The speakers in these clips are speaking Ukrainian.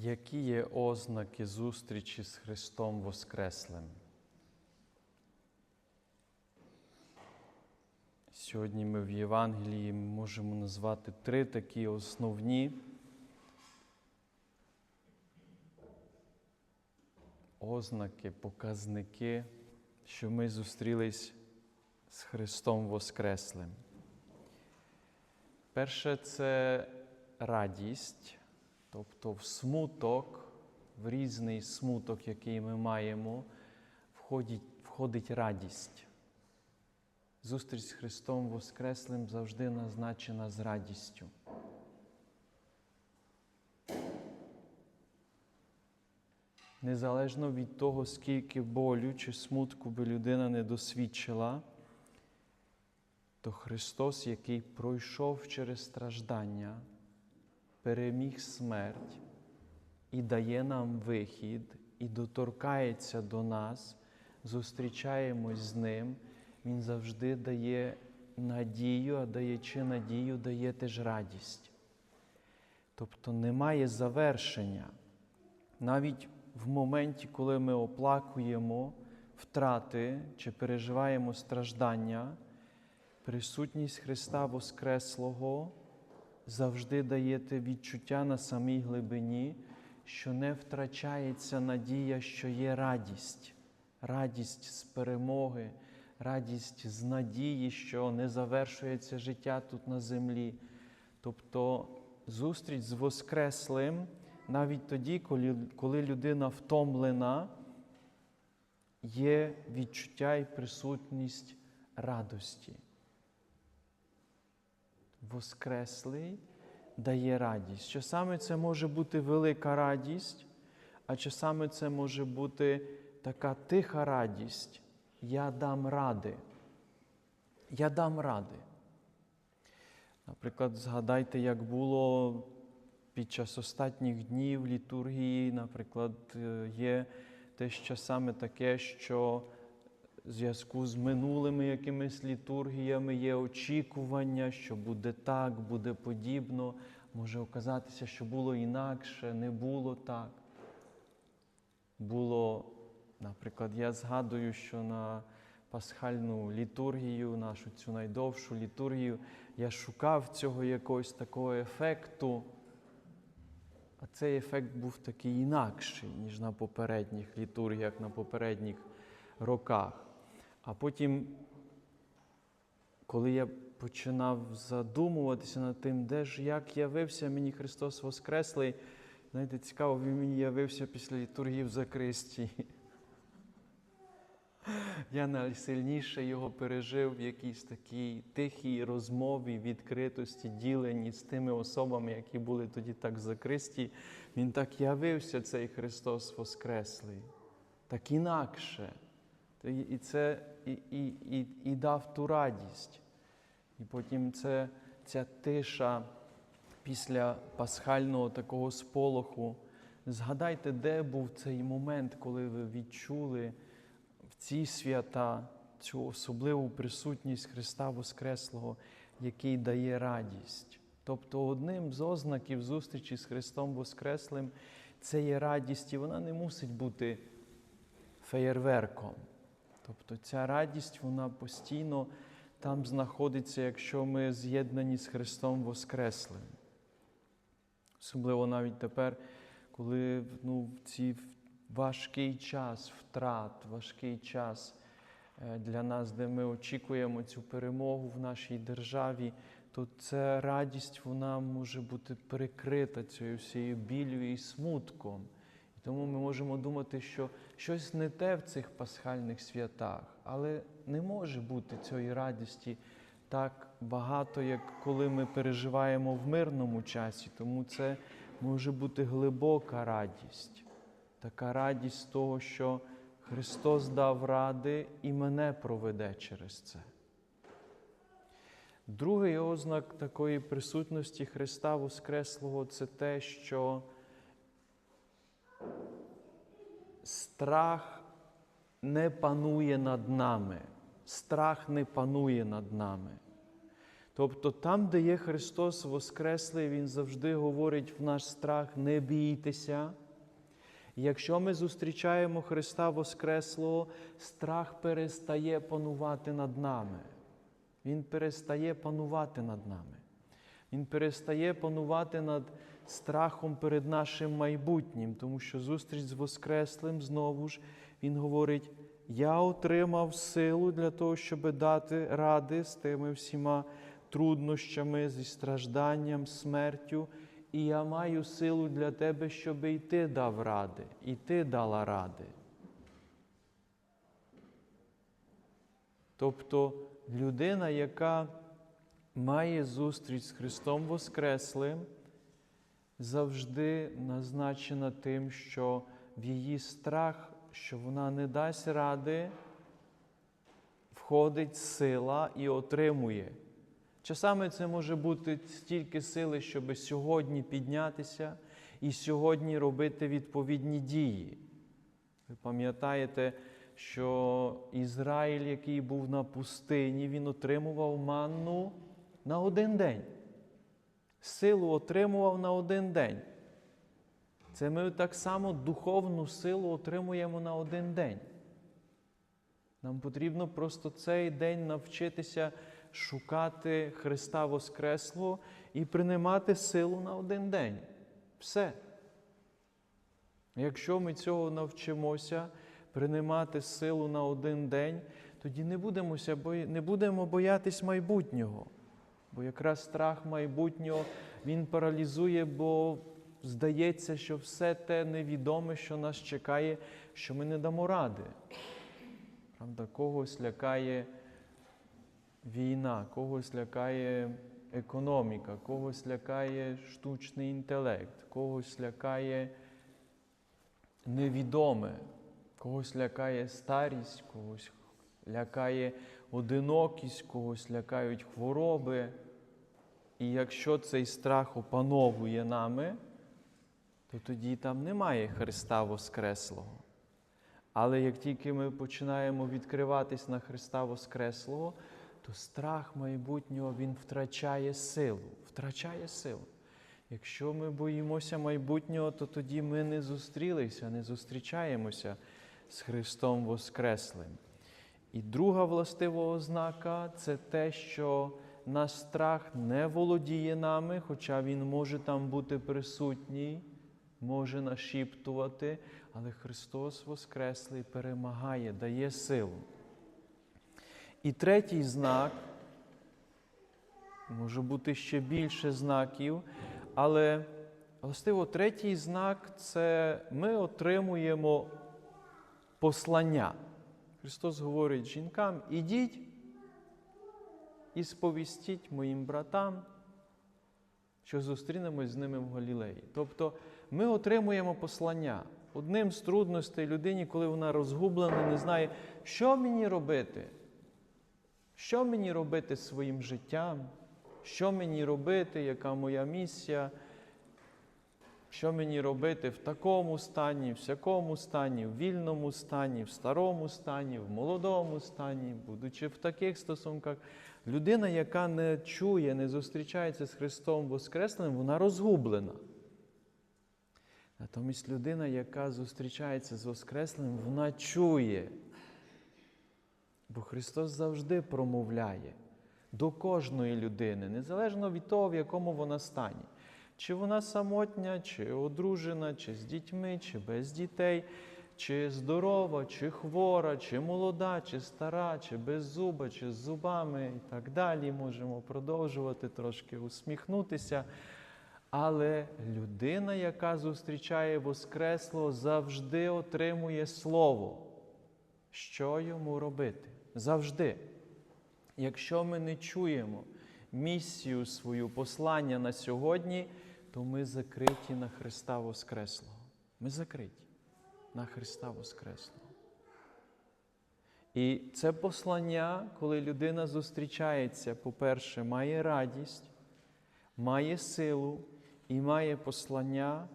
Які є ознаки зустрічі з Христом Воскреслим? Сьогодні ми в Євангелії можемо назвати три такі основні ознаки, показники, що ми зустрілись з Христом Воскреслим. Перше це радість, тобто в смуток, в різний смуток, який ми маємо, входить, входить радість. Зустріч з Христом Воскреслим завжди назначена з радістю. Незалежно від того, скільки болю чи смутку би людина не досвідчила, то Христос, який пройшов через страждання, переміг смерть і дає нам вихід, і доторкається до нас, зустрічаємось з Ним, Він завжди дає надію, а даючи надію, дає теж радість. Тобто немає завершення. Навіть в моменті, коли ми оплакуємо втрати чи переживаємо страждання, присутність Христа Воскреслого завжди дає те відчуття на самій глибині, що не втрачається надія, що є радість, радість з перемоги, радість з надії, що не завершується життя тут на землі. Тобто зустріч з Воскреслим навіть тоді, коли людина втомлена, є відчуття і присутність радості. Воскреслий дає радість. Часами це може бути велика радість, а часами це може бути така тиха радість. Я дам ради. Я дам ради. Наприклад, згадайте, як було під час останніх днів літургії, наприклад, е, є теж часами таке, що зв'язку з минулими якимись літургіями є очікування, що буде так, буде подібно. Може оказатися, що було інакше, не було так. Було, наприклад, я згадую, що на пасхальну літургію, нашу цю найдовшу літургію, я шукав цього якогось такого ефекту. А цей ефект був такий інакший, ніж на попередніх літургіях, на попередніх роках. А потім, коли я починав задумуватися над тим, де ж як явився мені Христос Воскреслий, знаєте, цікаво, він мені явився після літургії в Закристі. Я найсильніше його пережив в якійсь такій тихій розмові, відкритості, діленні з тими особами, які були тоді так закристі. Він так явився, цей Христос Воскреслий, так інакше. І це і, і, і, і дав ту радість. І потім це, ця тиша після пасхального такого сполоху. Згадайте, де був цей момент, коли ви відчули в ці свята цю особливу присутність Христа Воскреслого, який дає радість. Тобто одним з ознаків зустрічі з Христом Воскреслим це є радість, і вона не мусить бути феєрверком. Тобто ця радість, вона постійно там знаходиться, якщо ми з'єднані з Христом Воскреслим. Особливо навіть тепер, коли ну, в ці важкий час втрат, важкий час е, для нас, де ми очікуємо цю перемогу в нашій державі, то ця радість вона може бути перекрита цією всією біллю і смутком. Тому ми можемо думати, що щось не те в цих пасхальних святах, але не може бути цієї радості так багато, як коли ми переживаємо в мирному часі. Тому це може бути глибока радість така радість того, що Христос дав ради і мене проведе через це. Другий ознак такої присутності Христа Воскреслого це те, що страх не панує над нами, страх не панує над нами. Тобто там, де є Христос Воскреслий, Він завжди говорить в наш страх: не бійтеся. Якщо ми зустрічаємо Христа Воскреслого, страх перестає панувати над нами. Він перестає панувати над нами. Він перестає панувати над страхом перед нашим майбутнім, тому що зустріч з Воскреслим знову ж Він говорить: я отримав силу для того, щоб дати ради з тими всіма труднощами, зі стражданням, смертю. І я маю силу для тебе, щоб і ти дав ради, і ти дала ради. Тобто людина, яка має зустріч з Христом Воскреслим, завжди назначена тим, що в її страх, що вона не дасть ради, входить сила і отримує. Часами це може бути стільки сили, щоб сьогодні піднятися і сьогодні робити відповідні дії. Ви пам'ятаєте, що Ізраїль, який був на пустині, він отримував манну на один день. Силу отримував на один день. Це ми так само духовну силу отримуємо на один день. Нам потрібно просто цей день навчитися шукати Христа Воскреслого і приймати силу на один день. Все. Якщо ми цього навчимося, приймати силу на один день, тоді не будемо боятись майбутнього. Бо якраз страх майбутнього він паралізує, бо здається, що все те невідоме, що нас чекає, що ми не дамо ради. Правда, когось лякає війна, когось лякає економіка, когось лякає штучний інтелект, когось лякає невідоме, когось лякає старість, когось лякає одинокість, когось лякають хвороби. І якщо цей страх опановує нами, то тоді там немає Христа Воскреслого. Але як тільки ми починаємо відкриватись на Христа Воскреслого, то страх майбутнього він втрачає силу, втрачає силу. Якщо ми боїмося майбутнього, то тоді ми не зустрілися, не зустрічаємося з Христом Воскреслим. І друга властива ознака це те, що наш страх не володіє нами, хоча він може там бути присутній, може нашіптувати, але Христос Воскреслий перемагає, дає силу. І третій знак, може бути ще більше знаків, але властиво третій знак це ми отримуємо послання. Христос говорить жінкам: ідіть і сповістіть моїм братам, що зустрінемось з ними в Галілеї. Тобто ми отримуємо послання. Одним з трудностей людині, коли вона розгублена, не знає, що мені робити. Що мені робити своїм життям? Що мені робити, яка моя місія? Що мені робити в такому стані, в сякому стані, в вільному стані, в старому стані, в молодому стані, будучи в таких стосунках, людина, яка не чує, не зустрічається з Христом Воскреслим, вона розгублена. Натомість людина, яка зустрічається з Воскреслим, вона чує. Бо Христос завжди промовляє до кожної людини, незалежно від того, в якому вона стані. Чи вона самотня, чи одружена, чи з дітьми, чи без дітей, чи здорова, чи хвора, чи молода, чи стара, чи без зуба, чи з зубами і так далі. Можемо продовжувати трошки усміхнутися. Але людина, яка зустрічає Воскресло, завжди отримує слово. Що йому робити? Завжди. Якщо ми не чуємо місію свою послання на сьогодні, то ми закриті на Христа Воскреслого. Ми закриті на Христа Воскреслого. І це послання, коли людина зустрічається, по-перше, має радість, має силу і має послання.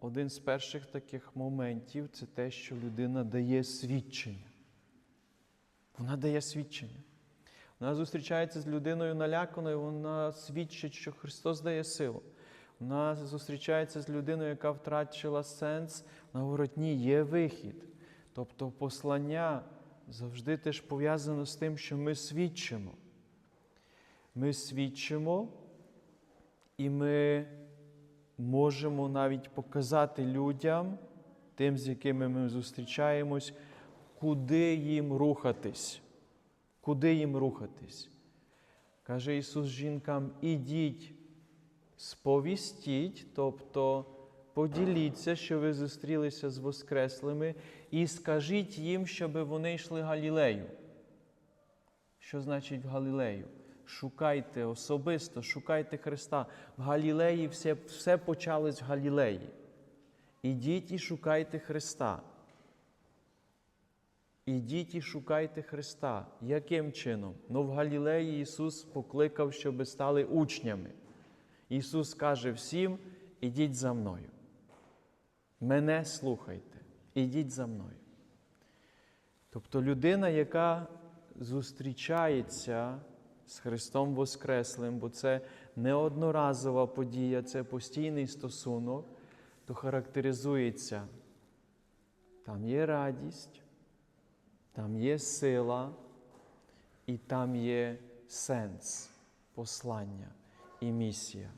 Один з перших таких моментів це те, що людина дає свідчення. Вона дає свідчення. Вона зустрічається з людиною наляканою, вона свідчить, що Христос дає силу. Вона зустрічається з людиною, яка втратила сенс, вона говорить, ні, є вихід. Тобто послання завжди теж пов'язано з тим, що ми свідчимо. Ми свідчимо, і ми можемо навіть показати людям, тим, з якими ми зустрічаємось, куди їм рухатись. Куди їм рухатись? Каже Ісус жінкам: ідіть, сповістіть, тобто поділіться, що ви зустрілися з Воскреслими, і скажіть їм, щоб вони йшли Галілею. Що значить в Галілею? Шукайте особисто, шукайте Христа. В Галілеї все, все почалось в Галілеї. Ідіть і шукайте Христа. Ідіть і шукайте Христа. Яким чином? Ну, в Галілеї Ісус покликав, щоб стали учнями. Ісус каже всім: ідіть за мною. Мене слухайте, ідіть за мною. Тобто людина, яка зустрічається з Христом Воскреслим, бо це не одноразова подія, це постійний стосунок, то характеризується. Там є радість, там є сила, і там є сенс, послання і місія.